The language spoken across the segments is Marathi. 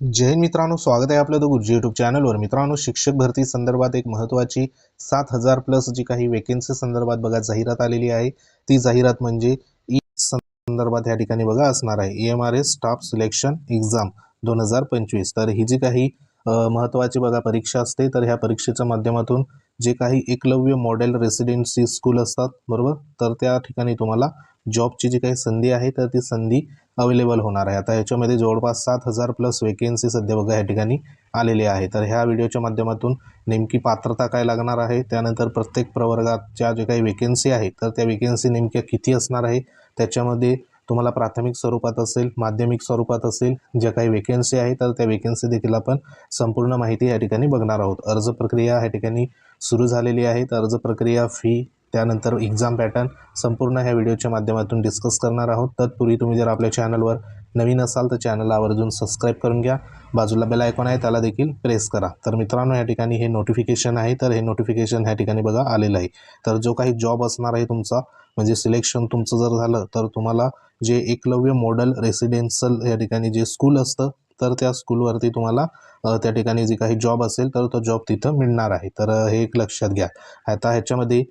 जैन मित्रांनो स्वागत आहे आपलं द गुरुजी युट्यूब चॅनलवर मित्रांनो शिक्षक भरती संदर्भात एक महत्त्वाची सात हजार प्लस जी काही वेकेन्सी संदर्भात बघा जाहिरात आलेली आहे. ती जाहिरात म्हणजे ई संदर्भात या ठिकाणी बघा असणार आहे. E M R S staff selection exam दोन हजार पंचवीस. तर ही जी काही महत्त्वाची बघा परीक्षा असते तर ह्या परीक्षेच्या माध्यमातून जे काही एकलव्य मॉडेल रेसिडेन्सी स्कूल असतात बरोबर? तर त्या ठिकाणी तुम्हाला जॉबची जी काही संधी आहे तर ती संधी अवेलेबल होणार आहे. आता याच्यामध्ये जवळपास सात हजार प्लस वेकेन्सी सध्या बघा या ठिकाणी आलेली आहे. तर ह्या व्हिडिओच्या माध्यमातून नेमकी पात्रता काय लागणार आहे त्यानंतर प्रत्येक प्रवर्गाच्या जे काही वेकेन्सी आहे तर त्या वेकेन्सी नेमक्या किती असणार आहे त्याच्यामध्ये तुम्हाला प्राथमिक स्वरूपात असेल माध्यमिक स्वरूपात असेल ज्या काही वेकेन्सी आहे तर त्या वेकेन्सी देखील आपण संपूर्ण माहिती या ठिकाणी बघणार आहोत. अर्ज प्रक्रिया या ठिकाणी सुरू झालेली आहे तर अर्ज प्रक्रिया फी त्यानंतर एक्झाम पॅटर्न संपूर्ण ह्या व्हिडिओच्या माध्यमातून डिस्कस करणार आहोत. तत्पूर्वी तुम्ही जर आपल्या चॅनलवर नवीन असाल तर चॅनलला आवर्जून सबस्क्राईब करून घ्या. बाजूला बेल आयकॉन आहे त्याला देखील प्रेस करा. तर मित्रांनो या ठिकाणी हे नोटिफिकेशन आहे तर हे नोटिफिकेशन ह्या ठिकाणी बघा आलेलं आहे. तर जो काही जॉब असणार आहे तुमचा म्हणजे सिलेक्शन तुमचं जर झालं तर तुम्हाला जे एकलव्य मॉडल रेसिडेन्शियल या ठिकाणी जे स्कूल असतं तर त्या स्कूलवरती तुम्हाला त्या ठिकाणी जी काही जॉब असेल तर तो जॉब तिथं मिळणार आहे. तर हे एक लक्षात घ्या. आता ह्याच्यामध्ये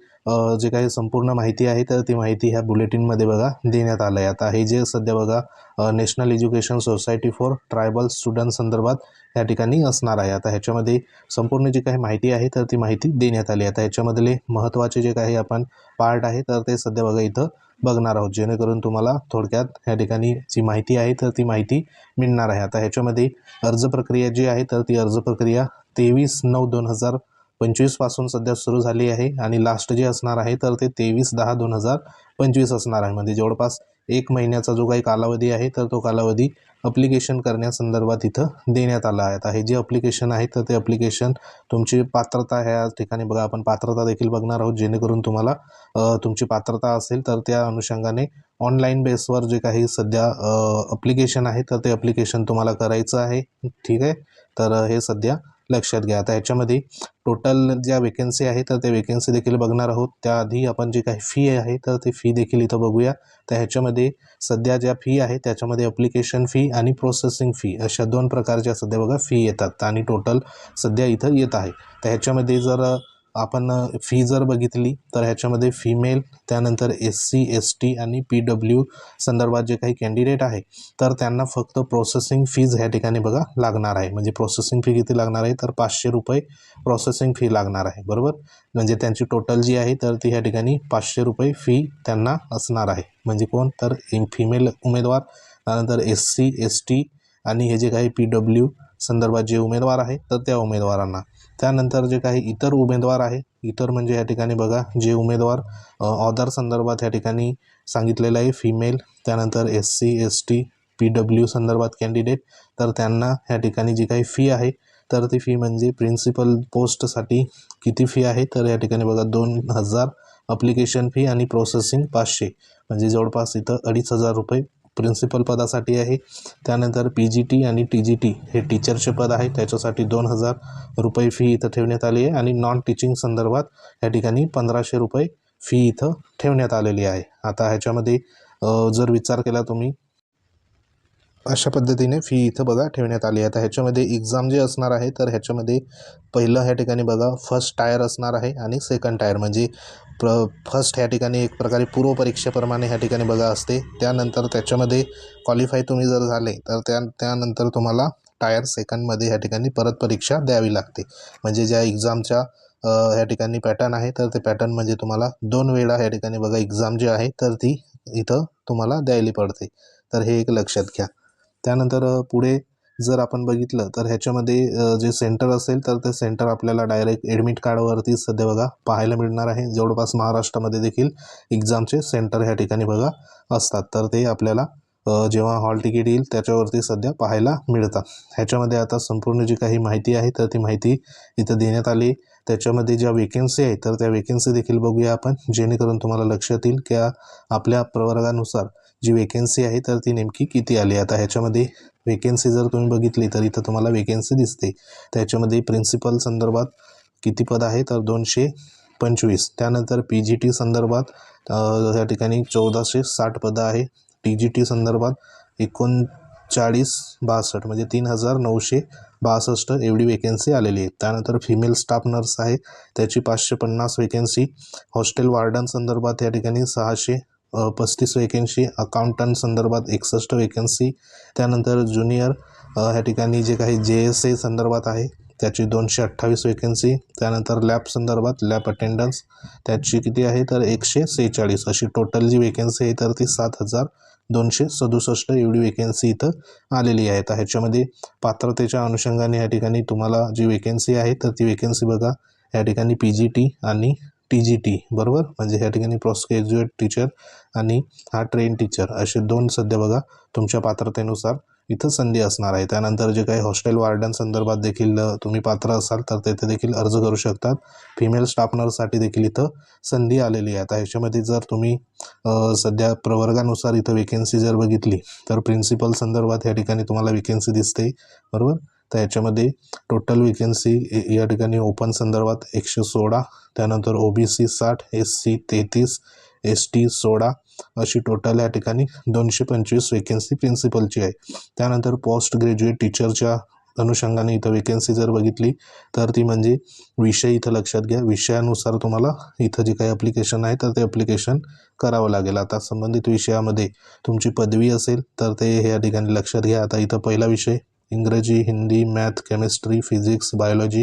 जे काही संपूर्ण माहिती आहे तर ती माहिती ह्या बुलेटिनमध्ये बघा देण्यात आलं आहे आता हे जे सध्या बघा national education society for tribal student संदर्भात या ठिकाणी असणार आहे. आता ह्याच्यामध्ये संपूर्ण जी काही माहिती आहे तर ती माहिती देण्यात आली आहे. आता ह्याच्यामधले महत्त्वाचे जे काही आपण पार्ट आहे तर ते सध्या बघा इथं बघणार आहोत. जेणेकरून तुम्हाला थोडक्यात ह्या ठिकाणी जी माहिती आहे तर ती माहिती मिळणार आहे. आता ह्याच्यामध्ये अर्ज प्रक्रिया जी आहे तर ती अर्ज प्रक्रिया तेवीस नऊ दोन हजार पंचवीसपासून सध्या सुरू झाली आहे आणि लास्ट जे असणार आहे तर ते तेवीस दहा दोन हजार पंचवीस असणार आहे. म्हणजे जवळपास एक महिन्याचा जो काही कालावधी आहे तर तो कालावधी अप्लिकेशन करण्यासंदर्भात इथं देण्यात आला आहे. जे अप्लिकेशन आहे तर ते अप्लिकेशन तुमची पात्रता ह्या ठिकाणी बघा आपण पात्रता देखील बघणार आहोत. जेणेकरून तुम्हाला तुमची पात्रता असेल तर त्या अनुषंगाने ऑनलाईन बेसवर जे काही सध्या अप्लिकेशन आहे तर ते अप्लिकेशन तुम्हाला करायचं आहे. ठीक आहे? तर हे सध्या लक्षात घ्या. आता ह्याच्यामध्ये टोटल ज्या वेकेन्सी आहे तर त्या वेकेन्सी देखील बघणार आहोत. त्याआधी आपण जी काही फी आहे तर ती फी देखील इथं बघूया. तर ह्याच्यामध्ये सध्या ज्या फी आहे त्याच्यामध्ये अप्लिकेशन फी आणि प्रोसेसिंग फी अशा दोन प्रकारच्या सध्या बघा फी येतात. आणि टोटल सध्या इथं येत आहे. तर ह्याच्यामध्ये जर आपण फी जर बघितली तर ह्याच्यामध्ये फिमेल त्यानंतर एस सी एस टी आणि पी डब्ल्यू संदर्भात जे काही कॅन्डिडेट आहे तर त्यांना फक्त प्रोसेसिंग फीज ह्या ठिकाणी बघा लागणार आहे. म्हणजे प्रोसेसिंग फी किती लागणार आहे? तर पाचशे रुपये प्रोसेसिंग फी लागणार आहे. बरोबर? म्हणजे त्यांची टोटल जी आहे तर ती ह्या ठिकाणी पाचशे रुपये फी त्यांना असणार आहे. म्हणजे कोण? तर फिमेल उमेदवार त्यानंतर एस सी एस टी आणि हे जे काही पी डब्ल्यू संदर्भात जे उमेदवार आहे तर त्या उमेदवारांना. त्यानंतर जे काही इतर उमेदवार आहे इतर म्हणजे या ठिकाणी बघा जे उमेदवार ऑदर संदर्भात या ठिकाणी सांगितलेलं आहे फिमेल त्यानंतर S C S T P W संदर्भात कॅन्डिडेट तर त्यांना ह्या ठिकाणी जी काही फी आहे तर ती फी म्हणजे प्रिन्सिपल पोस्टसाठी किती फी आहे? तर या ठिकाणी बघा दोन हजार अप्लिकेशन फी आणि प्रोसेसिंग पाचशे. म्हणजे जवळपास इथं अडीच हजार रुपये प्रिन्सिपल पदासाठी आहे. त्यानंतर पी जी टी आणि टी जी टी हे टीचरचे पद आहे. त्याच्यासाठी दोन हजार रुपये फी इथं ठेवण्यात आली आहे आणि नॉन टीचिंग संदर्भात या ठिकाणी पंधराशे रुपये फी इथं ठेवण्यात आलेली आहे. आता ह्याच्यामध्ये जर विचार केला तुम्ही अशा पद्धतीने फी इथं बघा ठेवण्यात आली आहे. आता ह्याच्यामध्ये एक्झाम जे असणार आहे तर ह्याच्यामध्ये पहिलं ह्या ठिकाणी बघा फर्स्ट टायर असणार आहे आणि सेकंड टायर म्हणजे प्र फर्स्ट ह्या ठिकाणी एक प्रकारे पूर्वपरीक्षेप्रमाणे ह्या ठिकाणी बघा असते. त्यानंतर त्याच्यामध्ये क्वालिफाय तुम्ही जर झाले तर त्या त्यानंतर तुम्हाला टायर सेकंडमध्ये ह्या ठिकाणी परत परीक्षा द्यावी लागते. म्हणजे ज्या एक्झामच्या ह्या ठिकाणी पॅटर्न आहे तर ते पॅटर्न म्हणजे तुम्हाला दोन वेळा ह्या ठिकाणी बघा एक्झाम जी आहे तर ती इथं तुम्हाला द्यायला पडते. तर हे एक लक्षात घ्या. त्यानंतर पुढे जर आपण बघितलं तर ह्याच्यामध्ये जे सेंटर असेल तर ते सेंटर आपल्याला डायरेक्ट ॲडमिट कार्डवरती सध्या बघा पाहायला मिळणार आहे. जवळपास महाराष्ट्रामध्ये देखील एक्झामचे सेंटर ह्या ठिकाणी बघा असतात. तर ते आपल्याला जेव्हा हॉल तिकीट येईल त्याच्यावरती सध्या पाहायला मिळतात. ह्याच्यामध्ये आता संपूर्ण जी काही माहिती आहे तर ती माहिती इथं देण्यात आली. त्याच्यामध्ये ज्या वेकेन्सी आहे तर त्या वेकेन्सी देखील बघूया आपण. जेणेकरून तुम्हाला लक्षात येईल की आपल्या प्रवर्गानुसार जी वेकेन्सी आहे तर ती नेमकी किती आली? आता ह्याच्यामध्ये वेकेन्सी जर तुम्ही बघितली तर इथं तुम्हाला वेकेन्सी दिसते. त्याच्यामध्ये प्रिन्सिपल संदर्भात किती पद आहे? तर दोनशे पंचवीस. त्यानंतर पी जी टी संदर्भात या ठिकाणी चौदाशे साठ पदं आहे. टी जी टी संदर्भात एकोणचाळीस बासष्ट म्हणजे तीन हजार नऊशे बासष्ट एवढी वेकेन्सी आलेली आहे. त्यानंतर फिमेल स्टाफ नर्स आहे. त्याची पाचशे पन्नास वेकेन्सी हॉस्टेल वार्डन संदर्भात या ठिकाणी सहाशे पस्तीस वेकेन्सी अकाउंटंट संदर्भात एकसष्ट वेकन्सी त्यानंतर ज्युनियर ह्या ठिकाणी जे काही जे एस ए संदर्भात आहे त्याची दोनशे अठ्ठावीस वेकन्सी त्यानंतर लॅब संदर्भात लॅब अटेंडन्स त्याची किती आहे तर एकशे सेहेचाळीस. अशी टोटल जी वेकन्सी आहे तर ती सात हजार दोनशे सदुसष्ट एवढी वेकेन्सी इथं आलेली आहे. तर ह्याच्यामध्ये पात्रतेच्या अनुषंगाने या ठिकाणी तुम्हाला जी वेकेन्सी आहे तर ती वेकेन्सी बघा. या ठिकाणी पी जी टी आणि टी जी टी बरोबर? म्हणजे ह्या ठिकाणी पोस्ट ग्रॅज्युएट टीचर आणि हा ट्रेन टीचर असे दोन सध्या बघा तुमच्या पात्रतेनुसार इथं संधी असणार आहे. त्यानंतर जे काही हॉस्टेल वार्डन संदर्भात देखील तुम्ही पात्र असाल तर तेथे देखील अर्ज करू शकतात. फिमेल स्टाफनरसाठी देखील इथं संधी आलेली आहे. आता ह्याच्यामध्ये जर तुम्ही सध्या प्रवर्गानुसार इथं वेकेन्सी जर बघितली तर प्रिन्सिपल संदर्भात या ठिकाणी तुम्हाला वेकेन्सी दिसते बरोबर? तर याच्यामध्ये टोटल वेकन्सी या ठिकाणी ओपन संदर्भात एकशे सोळा त्यानंतर ओ बी सी साठ एस सी तेहतीस एस टी सोळा अशी टोटल या ठिकाणी दोनशे पंचवीस वेकन्सी प्रिन्सिपलची आहे. त्यानंतर पोस्ट ग्रॅज्युएट टीचरच्या अनुषंगाने इथं वेकन्सी जर बघितली तर ती म्हणजे विषय इथं लक्षात घ्या. विषयानुसार तुम्हाला इथं जे काही ॲप्लिकेशन आहे तर ते ॲप्लिकेशन करावं लागेल. आता संबंधित विषयामध्ये तुमची पदवी असेल तर ते ह्या या ठिकाणी लक्षात घ्या. आता इथं पहिला विषय इंग्रजी Hindi math chemistry physics biology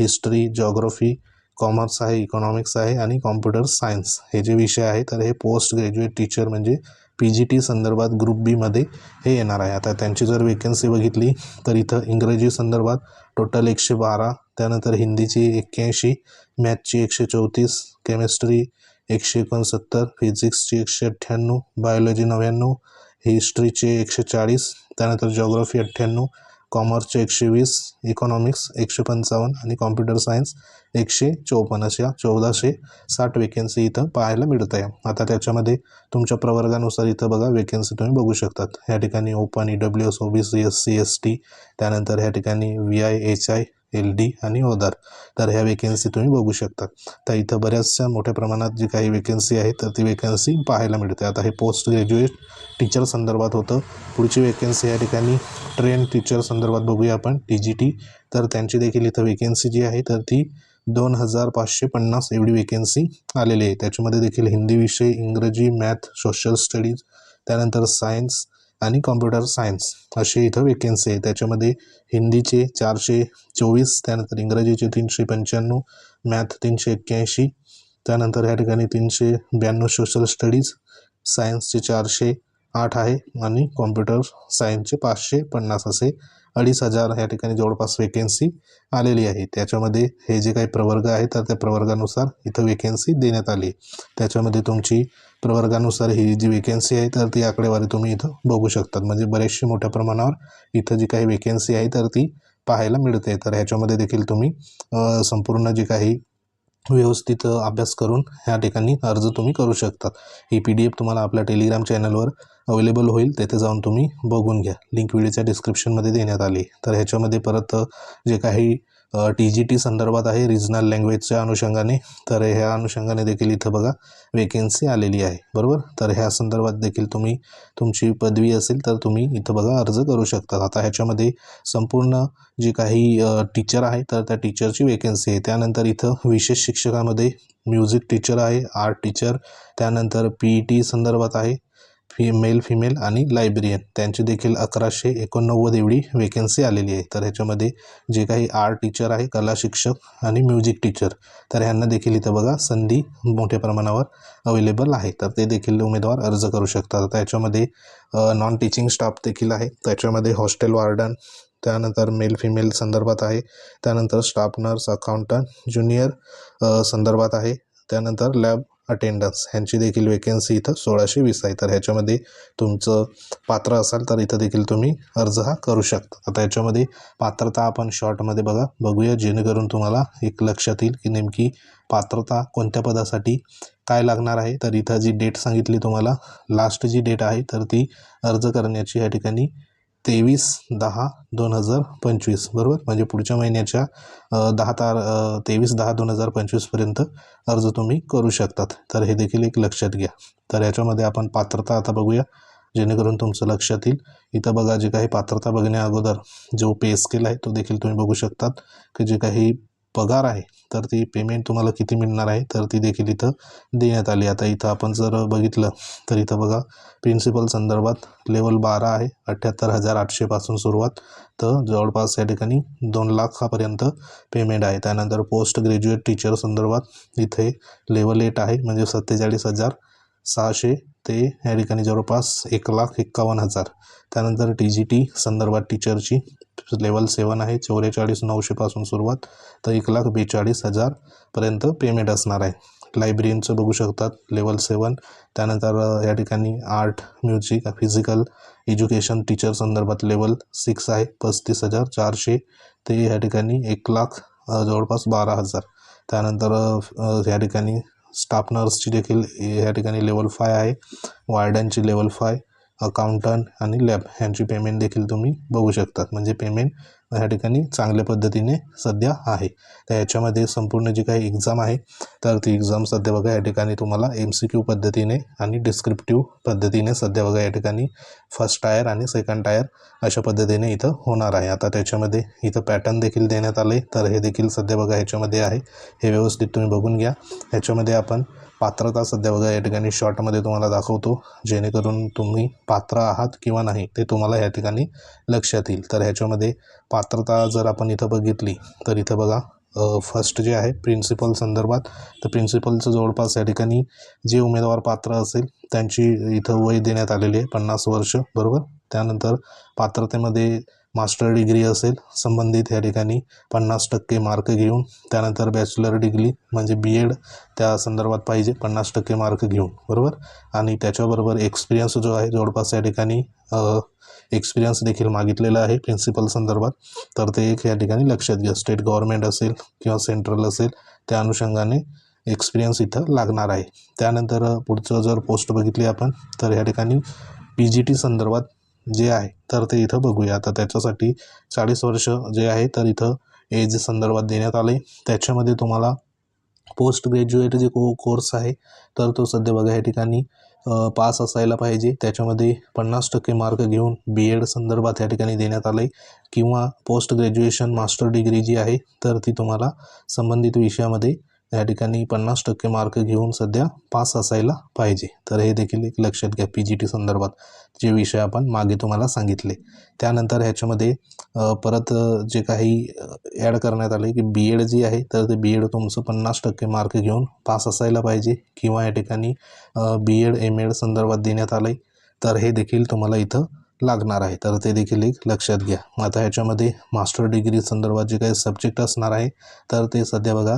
history geography commerce आहे इकॉनॉमिक्स आहे आणि कॉम्प्युटर सायन्स. हे जे विषय आहे तर हे पोस्ट ग्रॅज्युएट टीचर म्हणजे पी जी टी संदर्भात ग्रुप बीमध्ये हे येणार आहे. आता त्यांची जर वेकन्सी बघितली तर इथं इंग्रजी संदर्भात टोटल एकशे बारा त्यानंतर हिंदीची एक्क्याऐंशी मॅथची एकशे चौतीस केमिस्ट्री एकशे एकोणसत्तर फिजिक्सची एकशे अठ्ठ्याण्णव बायोलॉजी नव्याण्णव हिस्ट्रीचे एकशे चाळीस त्यानंतर जॉग्रफी अठ्ठ्याण्णव कॉमर्सचे एकशे वीस इकॉनॉमिक्स एकशे पंचावन्न आणि कॉम्प्युटर सायन्स एकशे चौपन्न. अशा चौदाशे साठ वेकेन्सी इथं पाहायला मिळत आहे आता त्याच्यामध्ये तुमच्या प्रवर्गानुसार इथं बघा वेकेन्सी तुम्ही बघू शकतात. ह्या ठिकाणी open E W S O B C S C S T त्यानंतर ह्या ठिकाणी V I H I L D आणि ओदार. तर ह्या वेकेन्सी तुम्ही बघू शकता. तर इथं बऱ्याचशा मोठ्या प्रमाणात जी काही वेकेन्सी आहे तर ती वेकेन्सी पाहायला मिळते. आता हे पोस्ट ग्रॅज्युएट टीचर संदर्भात होतं. पुढची वेकेन्सी या ठिकाणी ट्रेन टीचर संदर्भात बघूया आपण टी जी टी तर त्यांची देखील इथं वेकेन्सी जी आहे तर ती दोन हजार पाचशे पन्नास एवढी वेकेन्सी आलेली आहे. त्याच्यामध्ये देखील हिंदी विषय इंग्रजी मॅथ सोशल स्टडीज त्यानंतर सायन्स आणि कॉम्प्युटर सायन्स असे इथं वेकेन्सी आहे. त्याच्यामध्ये हिंदीचे चारशे चोवीस त्यानंतर इंग्रजीचे तीनशे पंच्याण्णव मॅथ तीनशे एक्क्याऐंशी त्यानंतर ह्या ठिकाणी तीनशे ब्याण्णव सोशल स्टडीज सायन्सचे चारशे आठ आहे आणि कॉम्प्युटर सायन्सचे पाचशे पन्नास असे अडीच हजार या ठिकाणी जवळपास वेकेन्सी आलेली आहे. त्याच्यामध्ये हे जे काही प्रवर्ग आहे तर त्या प्रवर्गानुसार इथं वेकेन्सी देण्यात आली. त्याच्यामध्ये तुमची प्रवर्गानुसार ही जी वेकेन्सी आहे तर ती आकडेवारी तुम्ही इथं बघू शकतात. म्हणजे बरेचसे मोठ्या प्रमाणावर इथं जी काही वेकेन्सी आहे तर ती पाहायला मिळते. तर ह्याच्यामध्ये देखील तुम्ही संपूर्ण जी काही व्यवस्थित अभ्यास करून ह्या ठिकाणी अर्ज तुम्ही करू शकता. ही पी डी एफ तुम्हाला आपल्या टेलिग्राम चॅनलवर अवेलेबल होईल. तेथे जाऊन तुम्ही बघून घ्या. लिंक व्हिडिओच्या डिस्क्रिप्शनमध्ये देण्यात आली. तर ह्याच्यामध्ये परत जे काही टी जी टी संदर्भात आहे रिजनल लँग्वेजच्या अनुषंगाने. तर ह्या अनुषंगाने देखील इथं बघा वेकेन्सी आलेली आहे. बरोबर? तर ह्या संदर्भात देखील तुम्ही तुमची पदवी असेल तर तुम्ही इथं बघा अर्ज करू शकता आता ह्याच्यामध्ये संपूर्ण जी काही टीचर आहे तर त्या टीचरची वेकेन्सी आहे. त्यानंतर इथं विशेष शिक्षकामध्ये म्युझिक टीचर आहे आर्ट टीचर त्यानंतर पी ई टी संदर्भात आहे. फी मेल फिमेल आणि लायब्रियन त्यांची देखील अकराशे एकोणनव्वद एवढी वेकन्सी आलेली आहे. तर ह्याच्यामध्ये जे काही आर्ट टीचर आहे कला शिक्षक आणि म्युझिक टीचर तर ह्यांना देखील इथं बघा संधी मोठ्या प्रमाणावर अवेलेबल आहे. तर ते देखील उमेदवार अर्ज करू शकतात. आता याच्यामध्ये नॉन टीचिंग स्टाफ देखील आहे. त्याच्यामध्ये हॉस्टेल वार्डन त्यानंतर मेल फिमेल संदर्भात आहे. त्यानंतर स्टाफ नर्स अकाउंटंट ज्युनियर संदर्भात आहे. त्यानंतर लॅब अटेंडन्स ह्यांची देखील वेकेन्सी इथं सोळाशे वीस आहे. तर ह्याच्यामध्ये तुमचं पात्र असाल तर इथं देखील तुम्ही अर्ज हा करू शकता. आता याच्यामध्ये पात्रता आपण शॉर्टमध्ये बघा. बघूया जेणेकरून तुम्हाला एक लक्षात येईल की नेमकी पात्रता कोणत्या पदासाठी काय लागणार आहे. तर इथं जी डेट सांगितली तुम्हाला लास्ट जी डेट आहे तर ती अर्ज करण्याची या ठिकाणी तेवीस दहा दोन हजार पंचवीस बरोबर? म्हणजे पुढच्या महिन्याच्या दहा तार तेवीस दहा दोन हजार पंचवीसपर्यंत अर्ज तुम्ही करू शकतात. तर हे देखील एक लक्षात घ्या. तर याच्यामध्ये आपण पात्रता आता बघूया जेणेकरून तुमचं लक्षात येईल. इथं बघा जे काही पात्रता बघण्या अगोदर जो पे स्केल आहे तो देखील तुम्ही बघू शकतात. की जे काही पगार आहे तर ती पेमेंट तुम्हाला किती मिळणार आहे तर ती देखील इथं देण्यात आली. आता इथं आपण जर बघितलं तर इथं बघा प्रिन्सिपल संदर्भात लेवल बारा आहे अठ्ठ्याहत्तर हजार आठशेपासून सुरुवात. तर जवळपास या ठिकाणी दोन लाखापर्यंत पेमेंट आहे. त्यानंतर पोस्ट ग्रॅज्युएट टीचर संदर्भात इथे लेवल एट आहे म्हणजे सत्तेचाळीस हजार सहाशे ते या ठिकाणी जवळपास एक लाख एक्कावन्न हजार. त्यानंतर टी जी टी संदर्भात टीचरची लेवल सेवन आहे. चौवेचाळीस नऊशेपासून सुरुवात. तर एक लाख बेचाळीस हजारपर्यंत पेमेंट असणार आहे. लायब्ररींचं बघू शकतात. लेवल सेवन त्यानंतर या ठिकाणी art music physical education teacher संदर्भात लेवल सिक्स आहे. पस्तीस हजार चारशे. ते या ठिकाणी एक लाख जवळपास बारा हजार. त्यानंतर ह्या या ठिकाणी स्टाफ नर्सची देखील या ठिकाणी लेवल फाय आहे. वार्डनची लेवल फाय अकाउंटंट आणि लॅब ह्यांची पेमेंट देखील तुम्ही बघू शकतात. म्हणजे पेमेंट ह्या ठिकाणी चांगल्या पद्धतीने सध्या आहे. तर याच्यामध्ये संपूर्ण जी काही एक्झाम आहे तर ती एक्झाम सध्या बघा या ठिकाणी तुम्हाला एम सी क्यू पद्धतीने आणि डिस्क्रिप्टिव्ह पद्धतीने सध्या बघा या ठिकाणी फर्स्ट टायर आणि सेकंड टायर अशा पद्धतीने इथं होणार आहे. आता त्याच्यामध्ये इथं पॅटर्न देखील देण्यात आले तर हे देखील सध्या बघा ह्याच्यामध्ये आहे. हे व्यवस्थित तुम्ही बघून घ्या. ह्याच्यामध्ये आपण पात्रता सध्या बघा या ठिकाणी शॉर्टमध्ये तुम्हाला दाखवतो. जेणेकरून तुम्ही पात्र आहात किंवा नाही ते तुम्हाला या ठिकाणी लक्षात येईल. तर ह्याच्यामध्ये पात्रता जर आपण इथं बघितली तर इथं बघा फर्स्ट जे आहे प्रिन्सिपल संदर्भात. तर प्रिन्सिपलचं जवळपास या ठिकाणी जे उमेदवार पात्र असेल त्यांची इथं वय देण्यात आलेली आहे पन्नास वर्ष बरोबर? त्यानंतर पात्रतेमध्ये मास्टर डिग्री असेल संबंधित या ठिकाणी पन्नास टक्के मार्क घेऊन त्यानंतर बॅचलर डिग्री म्हणजे बी एड त्या संदर्भात पाहिजे पन्नास टक्के मार्क घेऊन बरोबर? आणि त्याच्याबरोबर एक्सपिरियन्स जो आहे जवळपास या ठिकाणी एक्सपिरियन्स देखील मागितलेला आहे प्रिन्सिपल संदर्भात. तर ते एक या ठिकाणी लक्षात घ्या. स्टेट गव्हर्नमेंट असेल किंवा सेंट्रल असेल त्या अनुषंगाने एक्सपिरियन्स इथं लागणार आहे. त्यानंतर पुढचं जर पोस्ट बघितली आपण तर या ठिकाणी पी जी टी संदर्भात जे आहे तर ते इथं बघूया. आता त्याच्यासाठी चाळीस वर्ष जे आहे तर इथं एज संदर्भात देण्यात आले. त्याच्यामध्ये तुम्हाला पोस्ट ग्रॅज्युएट जे को कोर्स आहे तर तो सध्या बघा या ठिकाणी पास असायला पाहिजे. त्याच्यामध्ये पन्नास टक्के मार्क घेऊन बी एड संदर्भात या ठिकाणी देण्यात आले. किंवा पोस्ट ग्रॅज्युएशन मास्टर डिग्री जी आहे तर ती तुम्हाला संबंधित विषयामध्ये या ठिकाणी पन्नास टक्के मार्क घेऊन सध्या पास असायला पाहिजे. तर हे देखील एक लक्षात घ्या. पी जी टी संदर्भात जे विषय आपण मागे तुम्हाला सांगितले. त्यानंतर ह्याच्यामध्ये परत जे काही ॲड करण्यात आले की बी एड जी आहे तर ते बी एड तुमचं पन्नास टक्के मार्क घेऊन पास असायला पाहिजे. किंवा या ठिकाणी बी एड एम एड संदर्भात देण्यात आलं आहे तर हे देखील तुम्हाला इथं लागणार आहे. तर ते देखील एक लक्षात घ्या. आता ह्याच्यामध्ये मास्टर डिग्री संदर्भात जे काही सब्जेक्ट असणार आहे तर ते सध्या बघा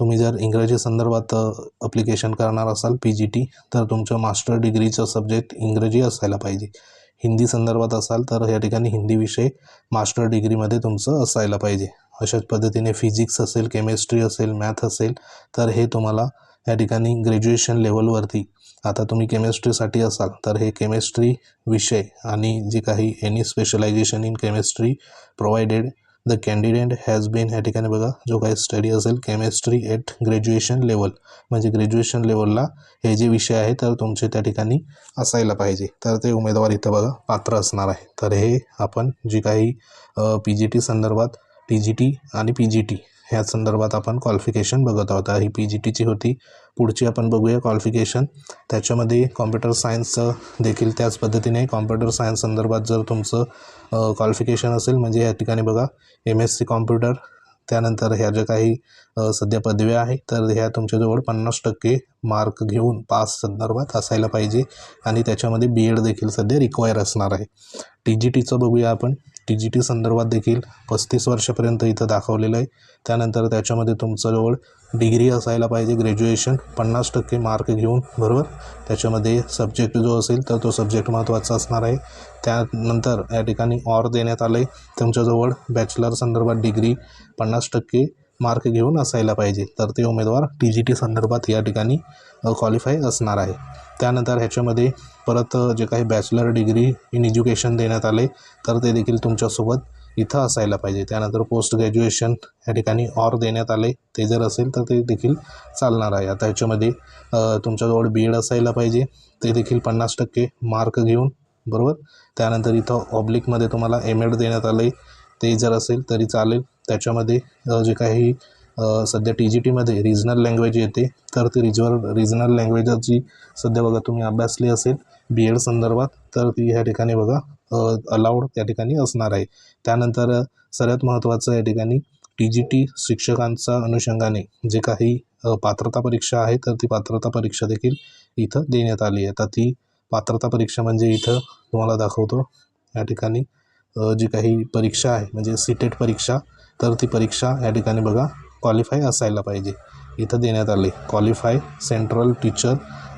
तुम्ही जर इंग्रजी संदर्भात अप्लिकेशन करणार असाल पी जी टी तर तुमचं मास्टर डिग्रीचं सब्जेक्ट इंग्रजी असायला पाहिजे. हिंदी संदर्भात असाल तर या ठिकाणी हिंदी विषय मास्टर डिग्रीमध्ये तुमचं असायला पाहिजे. अशाच पद्धतीने फिजिक्स असेल केमिस्ट्री असेल मॅथ असेल तर हे तुम्हाला या ठिकाणी ग्रॅज्युएशन लेवलवरती आता तुम्ही केमिस्ट्रीसाठी असाल तर हे केमिस्ट्री विषय आणि जे काही any specialization in chemistry provided the candidate has been ह्या ठिकाणी बघा जो काही स्टडी असेल केमिस्ट्री एट ग्रॅज्युएशन लेवल म्हणजे ग्रॅज्युएशन लेवलला हे जे विषय आहे तर तुमचे त्या ठिकाणी असायला पाहिजे. तर ते उमेदवार इथं बघा पात्र असणार आहे. तर हे आपण जी काही पी जी टी संदर्भात टी जी टी आणि पी जी टी ह्या संदर्भात आपण क्वालिफिकेशन बघत आहोत. ही पी जी टीची होती. पुढची आपण बघूया क्वालिफिकेशन त्याच्यामध्ये कॉम्प्युटर सायन्सचं देखील त्याच पद्धतीने कॉम्प्युटर सायन्स संदर्भात जर तुमचं क्वालिफिकेशन असेल म्हणजे या ठिकाणी बघा एम एस सी कॉम्प्युटर त्यानंतर ह्या ज्या काही सध्या पदव्या आहेत तर ह्या तुमच्याजवळ पन्नास टक्के मार्क घेऊन पास संदर्भात असायला पाहिजे. आणि त्याच्यामध्ये बी एड देखील सध्या रिक्वायर असणार आहे. टी जी टीचं बघूया आपण. टी जी टी संदर्भात देखील पस्तीस वर्षापर्यंत इथं दाखवलेलं आहे. त्यानंतर त्याच्यामध्ये तुमच्याजवळ डिग्री असायला पाहिजे ग्रॅज्युएशन पन्नास टक्के मार्क घेऊन बरोबर? त्याच्यामध्ये सब्जेक्ट जो असेल तर तो सब्जेक्ट महत्त्वाचा असणार आहे. त्यानंतर या ठिकाणी ऑर देण्यात आलं आहे तुमच्याजवळ बॅचलर संदर्भात डिग्री पन्नास टक्के मार्क घेऊन असायला पाहिजे. तर ते उमेदवार टी जी टी संदर्भात या ठिकाणी क्वालिफाय असणार आहे. त्यानंतर ह्याच्यामध्ये परत जे काही बॅचलर डिग्री इन एज्युकेशन देण्यात आले तर ते देखील तुमच्यासोबत इथं असायला पाहिजे. त्यानंतर पोस्ट ग्रॅज्युएशन या ठिकाणी ऑर देण्यात आले. ते जर असेल तर ते देखील चालणार आहे. आता ह्याच्यामध्ये तुमच्याजवळ बी एड असायला पाहिजे. ते देखील पन्नास टक्के मार्क घेऊन बरोबर? त्यानंतर इथं ऑब्लिकमध्ये तुम्हाला एम एड देण्यात आलं. आहे ते जर असेल तरी चालेल. त्याच्यामध्ये जे काही सध्या टी जी टीमध्ये रिजनल लँग्वेज येते. तर ती रिजनल रिजनल लँग्वेजची सध्या बघा तुम्ही अभ्यासली असेल बी एड संदर्भात तर ती ह्या ठिकाणी बघा अलाउड त्या ठिकाणी असणार आहे. त्यानंतर सर्वात महत्त्वाचं या ठिकाणी टी जी टी शिक्षकांच्या अनुषंगाने जे काही पात्रता परीक्षा आहे तर ती पात्रता परीक्षा देखील इथं देण्यात आली आहे. तर ती पात्रता परीक्षा म्हणजे इथं तुम्हाला दाखवतो या ठिकाणी जी काही परीक्षा आहे म्हणजे सीटेट परीक्षा तर ती परीक्षा या ठिकाणी बघा क्वालिफाय असायला पाहिजे. इथं देण्यात आले. क्वालिफाय सेंट्रल टीचर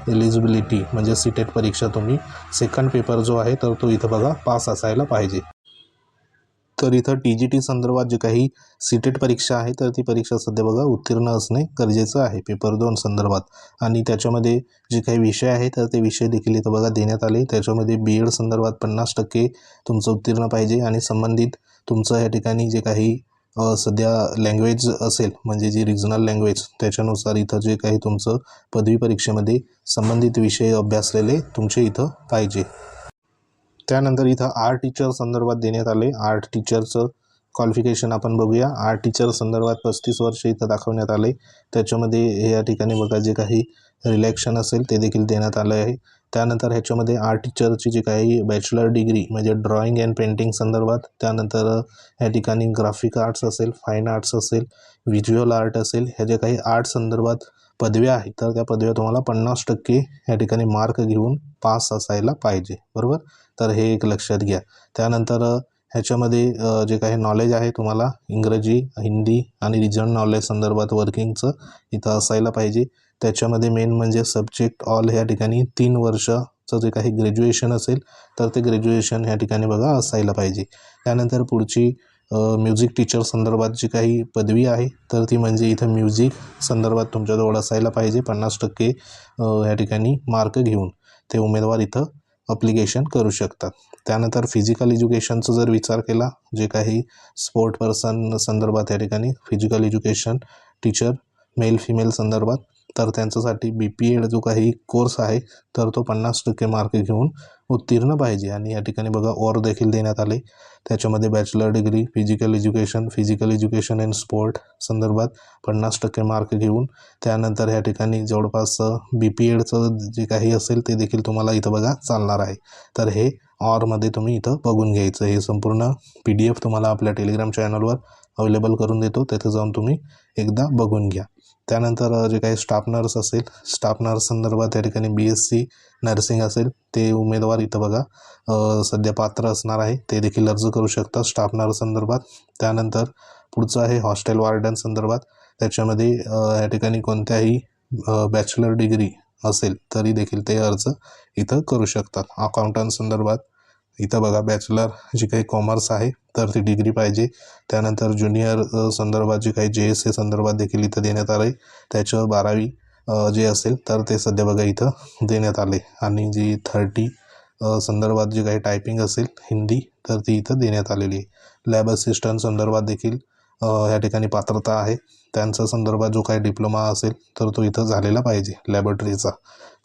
एलिजिबिलिटी म्हणजे सीटेट परीक्षा तुम्ही सेकंड पेपर जो आहे तर तो इथं बघा पास असायला पाहिजे. तर इथं टी जी टी संदर्भात जे काही सीटेट परीक्षा आहे तर ती परीक्षा सध्या बघा उत्तीर्ण असणे गरजेचं आहे. पेपर दोन संदर्भात. आणि त्याच्यामध्ये जे काही विषय आहे तर ते विषय देखील इथं बघा देण्यात आले. त्याच्यामध्ये बी एड संदर्भात पन्नास टक्के तुमचं उत्तीर्ण पाहिजे. आणि संबंधित तुमचं या ठिकाणी जे काही सध्या लँग्वेज असेल म्हणजे जी रिजनल लँग्वेज त्याच्यानुसार इथं जे काही तुमचं पदवी परीक्षेमध्ये संबंधित विषय अभ्यासलेले तुमचे इथं पाहिजे. त्यानंतर इथं आर्ट टीचर संदर्भात देण्यात आले. आर्ट टीचरचं क्वालिफिकेशन आपण बघूया. आर्ट टीचर संदर्भात पस्तीस वर्ष इथं दाखवण्यात आले. त्याच्यामध्ये या ठिकाणी बघा जे काही रिलॅक्शन असेल ते देखील देण्यात आलं आहे. त्यानंतर ह्याच्यामध्ये आर्टिचरची जी काही बॅचलर डिग्री म्हणजे ड्रॉईंग अँड पेंटिंग संदर्भात त्यानंतर ह्या ठिकाणी ग्राफिक आर्ट्स असेल फाईन आर्ट्स असेल व्हिज्युअल आर्ट असेल ह्या ज्या काही आर्ट संदर्भात पदव्या आहेत तर त्या पदव्या तुम्हाला पन्नास टक्के ह्या ठिकाणी मार्क घेऊन पास असायला पाहिजे बरोबर? तर हे एक लक्षात घ्या. त्यानंतर ह्याच्यामध्ये जे काही नॉलेज आहे तुम्हाला इंग्रजी हिंदी आणि रिजन नॉलेज संदर्भात वर्किंगचं इथं असायला पाहिजे. त्याच्यामध्ये मेन म्हणजे सब्जेक्ट ऑल ह्या ठिकाणी तीन वर्षाचं जे काही ग्रॅज्युएशन असेल तर ते ग्रॅज्युएशन ह्या ठिकाणी बघा असायला पाहिजे. त्यानंतर पुढची म्युझिक टीचर संदर्भात जी काही पदवी आहे तर ती म्हणजे इथं म्युझिक संदर्भात तुमच्याजवळ असायला पाहिजे पन्नास टक्के ह्या ठिकाणी मार्क घेऊन. ते उमेदवार इथं अप्लिकेशन करू शकतात. त्यानंतर फिजिकल एज्युकेशनचा जर विचार केला जे काही स्पोर्ट पर्सन संदर्भात या ठिकाणी physical education teacher male female संदर्भात तर त्यांच्यासाठी बी पी एड जो काही कोर्स आहे तर तो पन्नास टक्के मार्क घेऊन उत्तीर्ण पाहिजे. आणि या ठिकाणी बघा ओर देखील देण्यात आले. त्याच्यामध्ये bachelor degree physical education physical education and sport संदर्भात पन्नास टक्के मार्क घेऊन त्यानंतर ह्या ठिकाणी जवळपास बी पी एडचं जे काही असेल ते देखील तुम्हाला इथं बघा चालणार आहे. तर हे ऑरमध्ये तुम्ही इथं बघून घ्यायचं. हे संपूर्ण पी डी एफ तुम्हाला आपल्या टेलिग्राम चॅनलवर अवेलेबल करून देतो. तिथे जाऊन तुम्ही एकदा बघून घ्या. त्यानंतर जे काही स्टाफ नर्स असेल स्टाफ नर्स संदर्भात त्या ठिकाणी बी एस सी नर्सिंग असेल ते उमेदवार इथं बघा सध्या पात्र असणार आहे. ते देखील अर्ज करू शकतात स्टाफ नर्स संदर्भात. त्यानंतर पुढचं आहे हॉस्टेल वार्डन संदर्भात. त्याच्यामध्ये या ठिकाणी कोणत्याही बॅचलर डिग्री असेल तरी देखील ते अर्ज इथं करू शकतात. अकाउंटंट संदर्भात. इथं बघा बॅचलर जी काही कॉमर्स आहे तर ती डिग्री पाहिजे. त्यानंतर ज्युनियर संदर्भात जे काही जे एस ए संदर्भात देखील इथं देण्यात आलं आहे त्याच्यावर बारावी जे असेल तर ते सध्या बघा इथं देण्यात आले आणि जी थर्टी संदर्भात जे काही टायपिंग असेल हिंदी तर ती इथं देण्यात आलेली आहे. लॅब असिस्टंट संदर्भात देखील ह्या या ठिकाणी पात्रता आहे. त्यांचा संदर्भात जो काही डिप्लोमा असेल तर तो इथं झालेला पाहिजे लॅबोरेटरीचा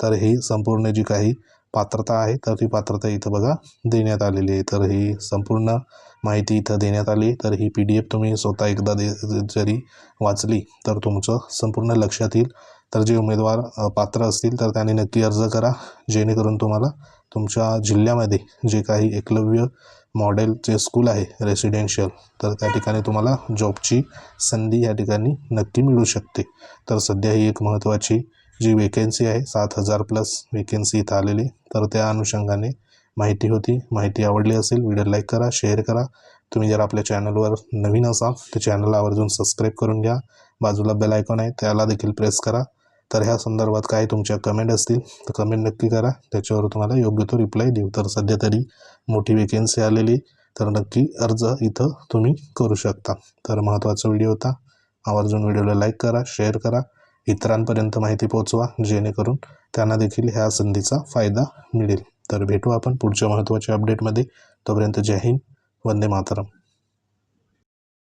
तर ही संपूर्ण जी काही पात्रता आहे तर ती पात्रता इथं बघा देण्यात आलेली आहे. तर ही संपूर्ण माहिती इथं देण्यात आली. तर ही पी डी एफ तुम्ही स्वतः एकदा दे जरी वाचली तर तुमचं संपूर्ण लक्षात येईल. तर जे उमेदवार पात्र असतील तर त्यांनी नक्की अर्ज करा. जेणेकरून तुम्हाला तुमच्या जिल्ह्यामध्ये जे काही एकलव्य मॉडेलचे स्कूल आहे रेसिडेन्शियल तर त्या ठिकाणी तुम्हाला जॉबची संधी या ठिकाणी नक्की मिळू शकते. तर सध्या ही एक महत्त्वाची जी वेकेन्सी आहे सात हजार प्लस वेकेन्सी इथं आलेली. तर त्या अनुषंगाने माहिती होती. माहिती आवडली असेल व्हिडिओ लाईक करा शेअर करा. तुम्ही जर आपल्या चॅनलवर नवीन असाल तर चॅनलला आवर्जून सबस्क्राईब करून घ्या. बाजूला बेल आयकॉन आहे त्याला देखील प्रेस करा. तर ह्या संदर्भात काय तुमच्या कमेंट असतील तर कमेंट नक्की करा. त्याच्यावर तुम्हाला योग्य तो रिप्लाय देऊ. तर सध्या तरी मोठी वेकेन्सी आलेली. तर नक्की अर्ज इथं तुम्ही करू शकता. तर महत्त्वाचा व्हिडिओ होता. आवर्जून व्हिडिओला लाईक करा शेअर करा. इतरांपर्यंत माहिती पोहोचवा जेणेकरून त्यांना देखील ह्या संधीचा फायदा मिळेल. तर भेटू आपण पुढच्या महत्त्वाच्या अपडेटमध्ये तोपर्यंत जय हिंद वंदे मातरम.